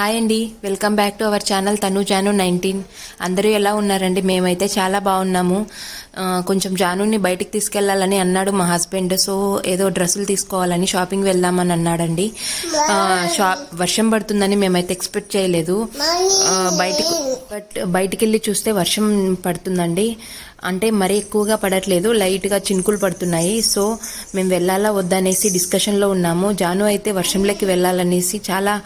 Hi అండి welcome back to our channel తను Janu nineteen అందరూ ఎలా ఉన్నారండి? మేమైతే చాలా బాగున్నాము. కొంచెం జానుని బయటికి తీసుకెళ్ళాలని అన్నాడు మా హస్బెండ్ సో ఏదో డ్రెస్సులు తీసుకోవాలని షాపింగ్ వెళ్దామని అన్నాడండి. షాప్ వర్షం పడుతుందని మేమైతే ఎక్స్పెక్ట్ చేయలేదు. బయటికి బట్ బయటికి వెళ్ళి చూస్తే వర్షం పడుతుందండి. అంటే మరీ ఎక్కువగా పడట్లేదు లైట్గా చినుకులు పడుతున్నాయి. సో మేము వెళ్ళాలా వద్దనేసి డిస్కషన్లో ఉన్నాము. జాను అయితే వర్షంలోకి వెళ్ళాలనేసి చాలా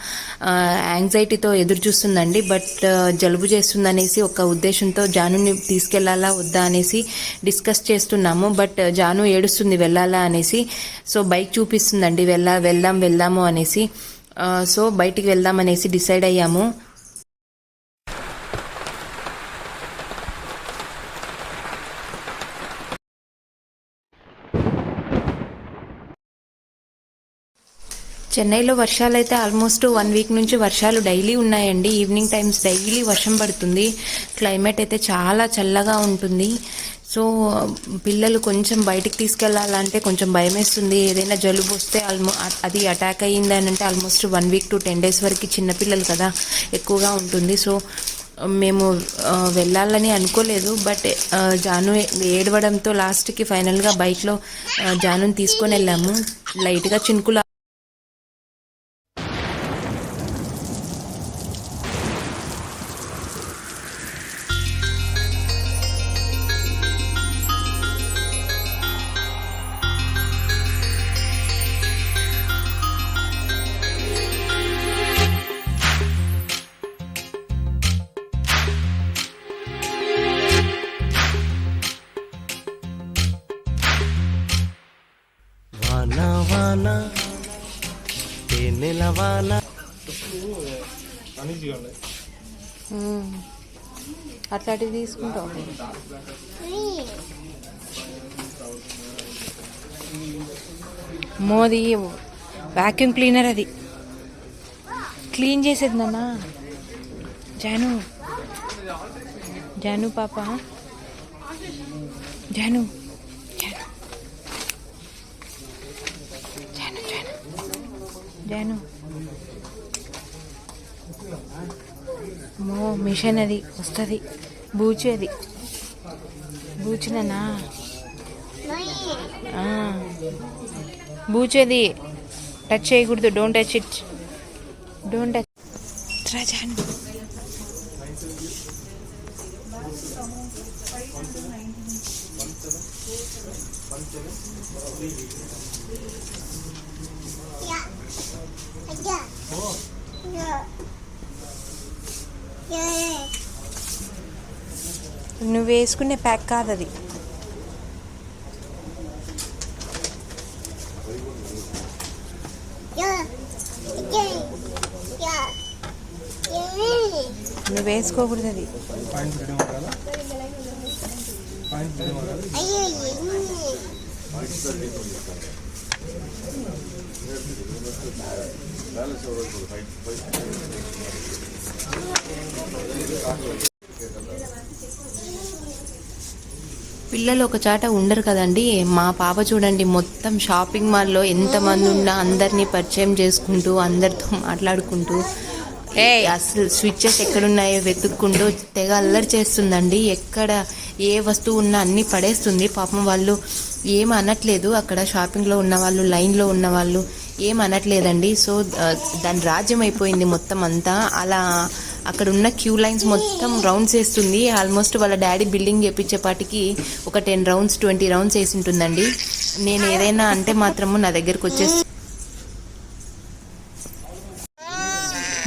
యాంగ్జైటీతో ఎదురు చూస్తుందండి. బట్ జలుబు చేస్తుందనేసి ఒక ఉద్దేశంతో జానుని తీసుకెళ్ళాలా వద్దా అనేసి డిస్కస్ చేస్తున్నాము. బట్ జాను ఏడుస్తుంది వెళ్ళాలా అనేసి. సో బైక్ చూపిస్తుందండి. వెళ్ళా వెళ్దాం వెళ్దాము అనేసి. సో బయటికి వెళ్దాం అనేసి డిసైడ్ అయ్యాము. చెన్నైలో వర్షాలు అయితే ఆల్మోస్ట్ వన్ వీక్ నుంచి వర్షాలు డైలీ ఉన్నాయండి. ఈవినింగ్ టైమ్స్ డైలీ వర్షం పడుతుంది. క్లైమేట్ అయితే చాలా చల్లగా ఉంటుంది. సో పిల్లలు కొంచెం బయటికి తీసుకెళ్ళాలంటే కొంచెం భయం వేస్తుంది ఏదైనా జలుబు వస్తే ఆల్మో అది అటాక్ అయ్యింది అని అంటే almost one week to ten days వరకు చిన్నపిల్లలు కదా ఎక్కువగా ఉంటుంది. సో మేము వెళ్ళాలని అనుకోలేదు. బట్ జాను ఏడవడంతో లాస్ట్కి ఫైనల్గా బైక్లో జానుని తీసుకొని వెళ్ళాము. లైట్గా చినుకులు వాన వాన. తేనెల వాన. అట్లాంటివి తీసుకుంటాం మోది వాక్యూమ్ క్లీనర్ అది. క్లీన్ చేసేది నాన్న. జాను. జాను పాప. జాను. జాను మో మిషన్ అది వస్తుంది. బూచి అది. బూచిననా? బూచేది టచ్ చేయకూడదు don't touch it. Don't touch. రాజాను. నువ్వు వేసుకునే ప్యాక్ కాదు అది నువ్వు వేసుకోకూడదు అది పిల్లలు ఒక చాట ఉండరు కదండి. మా పాప చూడండి మొత్తం షాపింగ్ మాల్లో ఎంతమంది ఉన్నా అందరినీ పరిచయం చేసుకుంటూ అందరితో మాట్లాడుకుంటూ ఏ అసలు స్విచ్చెస్ ఎక్కడున్నాయో వెతుక్కుంటూ తెగ అల్లరి చేస్తుందండి. ఎక్కడ ఏ వస్తువు ఉన్నా అన్నీ పడేస్తుంది. పాపం వాళ్ళు ఏం అనట్లేదు. అక్కడ షాపింగ్లో ఉన్న వాళ్ళు లైన్లో ఉన్న వాళ్ళు ఏం అనట్లేదండి. సో దాని రాజ్యం అయిపోయింది మొత్తం అంతా. అలా అక్కడ ఉన్న క్యూ లైన్స్ మొత్తం రౌండ్స్ వేస్తుంది. ఆల్మోస్ట్ వాళ్ళ డాడీ బిల్డింగ్ చేపించేపాటికి ఒక టెన్ రౌండ్స్ ట్వంటీ రౌండ్స్ వేసి ఉంటుందండి. నేను ఏదైనా అంటే మాత్రము నా దగ్గరకు వచ్చేసి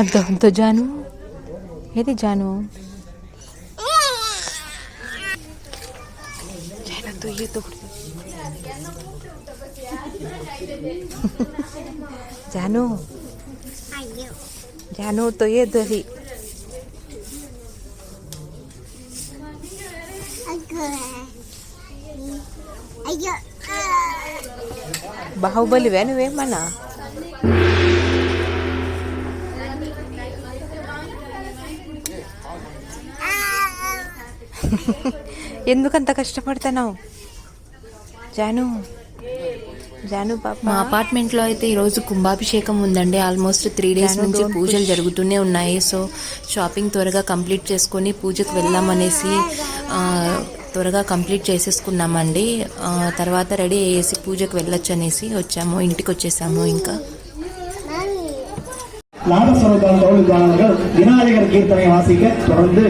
అద్దో అద్దో జాను. ఏది జాను? జాను. జాను జాను తొయ్యొద్దు అది బాహుబలివే నువ్వేమన్నా? ఎందుకంత కష్టపడుతున్నావు? జాను జాను పాప. మా అపార్ట్మెంట్లో అయితే ఈరోజు కుంభాభిషేకం ఉందండి. ఆల్మోస్ట్ త్రీ డేస్ నుంచి పూజలు. జరుగుతూనే ఉన్నాయి. సో షాపింగ్ త్వరగా కంప్లీట్ చేసుకొని పూజకు వెళ్దామనేసి త్వరగా కంప్లీట్ చేసేసుకున్నామండి ఆ, తర్వాత రెడీ అయ్యేసి పూజకు వెళ్ళొచ్చు అనేసి వచ్చాము ఇంటికి వచ్చేసాము ఇంకా லாபஸ்வரூபம் தோழிக்கானவர்கள் விநாயகர் கீர்த்தனை வாசிக்க தொடர்ந்து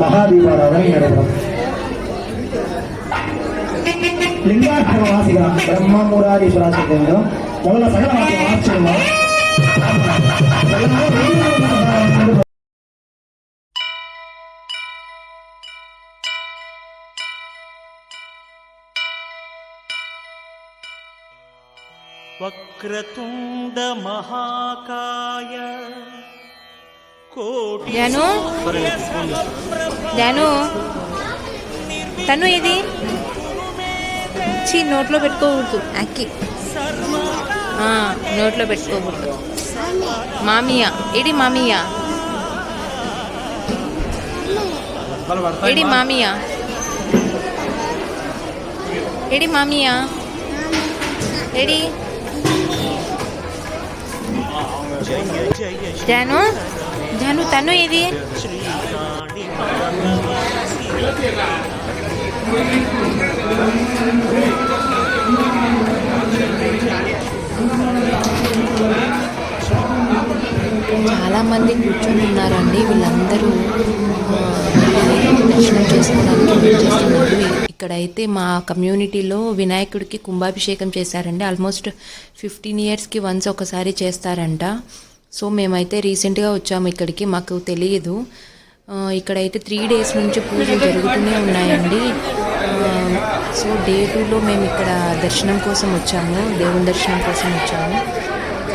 மகாதீபாராதனை நடைபெறும் லிங்காஷ்டகம் வாசிக்கலாம் பிரம்ம முராரீஸ்வரா சித்தங்கம் முதல்ல சகல வாசியம் வாசிச்சிருந்தோம் వక్రతుండ మహాకాయ కోటి జాను జాను తను ఇది చీ నోట్లో పెట్టుకోకూడదు అక్కి. నోట్లో పెట్టుకోకూడదు. మామియా ఏడి మామియా ఏడి మామియా ఏడి మామియా ఏడి? జాను? జాను తను ఇది చాలా మంది కూర్చొని ఉన్నారండి. వీళ్ళందరూ దర్శనం చేసుకోవడానికి వెయిట్ చేస్తున్నారు. ఇక్కడైతే మా కమ్యూనిటీలో వినాయకుడికి కుంభాభిషేకం చేశారండి. ఆల్మోస్ట్ ఫిఫ్టీన్ ఇయర్స్కి వన్స్ ఒకసారి చేస్తారంట. సో మేమైతే రీసెంట్గా వచ్చాము ఇక్కడికి మాకు తెలియదు ఇక్కడైతే త్రీ డేస్ నుంచి పూజలు జరుగుతూనే ఉన్నాయండి. సో డే టూలో మేము ఇక్కడ దర్శనం కోసం వచ్చాము దేవుని దర్శనం కోసం వచ్చాము.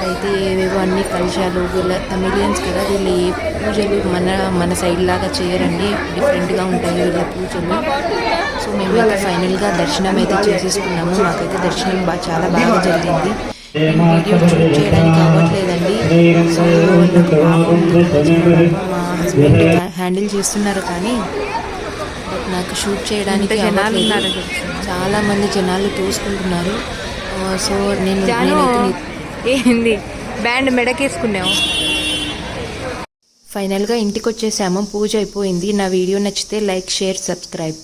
అయితే ఏవేవో అన్ని కలశాలు వీళ్ళ తమిళియన్స్ కదా వీళ్ళు ఏ పూజలు మన మన సైడ్ లాగా చేయరండి. డిఫరెంట్గా ఉంటాయి వీళ్ళ పూజలు. సో మేమైతే ఫైనల్గా దర్శనం అయితే చేసేసుకున్నాము. మాకైతే దర్శనం బాగా చాలా బాగా జరిగింది. నేను వీడియో షూట్ చేయడానికి అవ్వట్లేదండి. సో మా హస్బెండ్ హ్యాండిల్ చేస్తున్నారు కానీ బట్ నాకు షూట్ చేయడానికి? చాలా మంది జనాలు తోసుకుంటున్నారు. సో నేను నేనైతే ఏంది? బ్యాండ్ మెడకేసుకున్నావు. ఫైనల్గా ఇంటికి వచ్చేసాము పూజ అయిపోయింది. నా వీడియో నచ్చితే లైక్ షేర్ సబ్స్క్రైబ్.